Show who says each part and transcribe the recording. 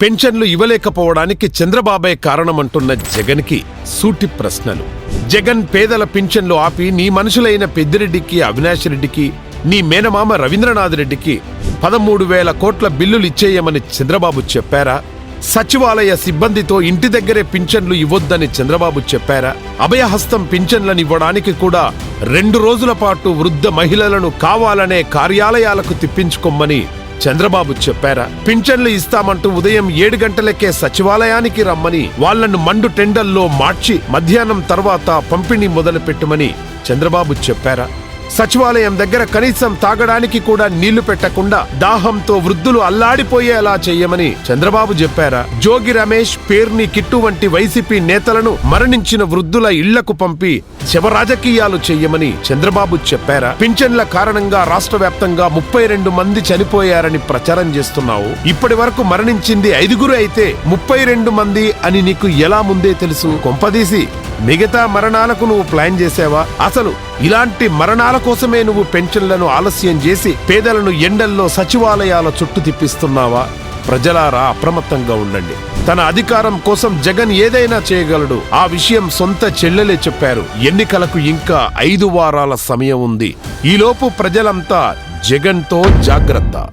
Speaker 1: పెన్షన్లు ఇవ్వలేకపోవడానికి చంద్రబాబే కారణమంటున్న జగన్కి సూటి ప్రశ్నలు. జగన్ పేదల పింఛన్లు ఆపి నీ మనుషులైన పెద్దిరెడ్డికి అవినాష్ రెడ్డికి నీ మేనమామ రవీంద్రనాథ్ రెడ్డికి పదమూడు వేల కోట్ల బిల్లులు ఇచ్చేయమని చంద్రబాబు చెప్పారా? సచివాలయ సిబ్బందితో ఇంటి దగ్గరే పింఛన్లు ఇవ్వొద్దని చంద్రబాబు చెప్పారా? అభయహస్తం పింఛన్లను ఇవ్వడానికి కూడా రెండు రోజుల పాటు వృద్ధ మహిళలను కావాలనే కార్యాలయాలకు తిప్పించుకోమని చంద్రబాబు చెప్పారా పింఛన్లు ఇస్తామంటూ ఉదయం ఏడు గంటలకే సచివాలయానికి రమ్మని వాళ్ళను మండు టెండల్లో మార్చి మధ్యాహ్నం తర్వాత పంపిణీ మొదలుపెట్టమని చంద్రబాబు చెప్పారా? సచివాలయం దగ్గర కనీసం తాగడానికి కూడా నీళ్ళు పెట్టకుండా దాహంతో వృద్ధులు అల్లాడిపోయేలా చేయమని చంద్రబాబు చెప్పారా? జోగి రమేష్ పేర్ని కిట్టు వంటి వైసీపీ నేతలను మరణించిన వృద్ధుల ఇళ్ళకు పంపి శవ రాజకీయాలు చెయ్యమని చంద్రబాబు చెప్పారా? పింఛన్ల కారణంగా రాష్ట్ర వ్యాప్తంగా ముప్పై రెండు మంది చనిపోయారని ప్రచారం చేస్తున్నావు. ఇప్పటి వరకు మరణించింది ఐదుగురు అయితే ముప్పై రెండు మంది అని నీకు ఎలా ముందే తెలుసు? కొంపదీసి. మిగతా మరణాలకు నువ్వు ప్లాన్ చేసావా? అసలు ఇలాంటి మరణాల కోసమే నువ్వు పెన్షన్లను ఆలస్యం చేసి పేదలను ఎండల్లో సచివాలయాల చుట్టూ తిప్పిస్తున్నావా? ప్రజలారా అప్రమత్తంగా ఉండండి. తన అధికారం కోసం జగన్ ఏదైనా చేయగలడు. ఆ విషయం సొంత చెల్లెలే చెప్పారు. ఎన్నికలకు ఇంకా ఐదు వారాల సమయం ఉంది. ఈలోపు ప్రజలంతా జగన్తో జాగ్రత్త.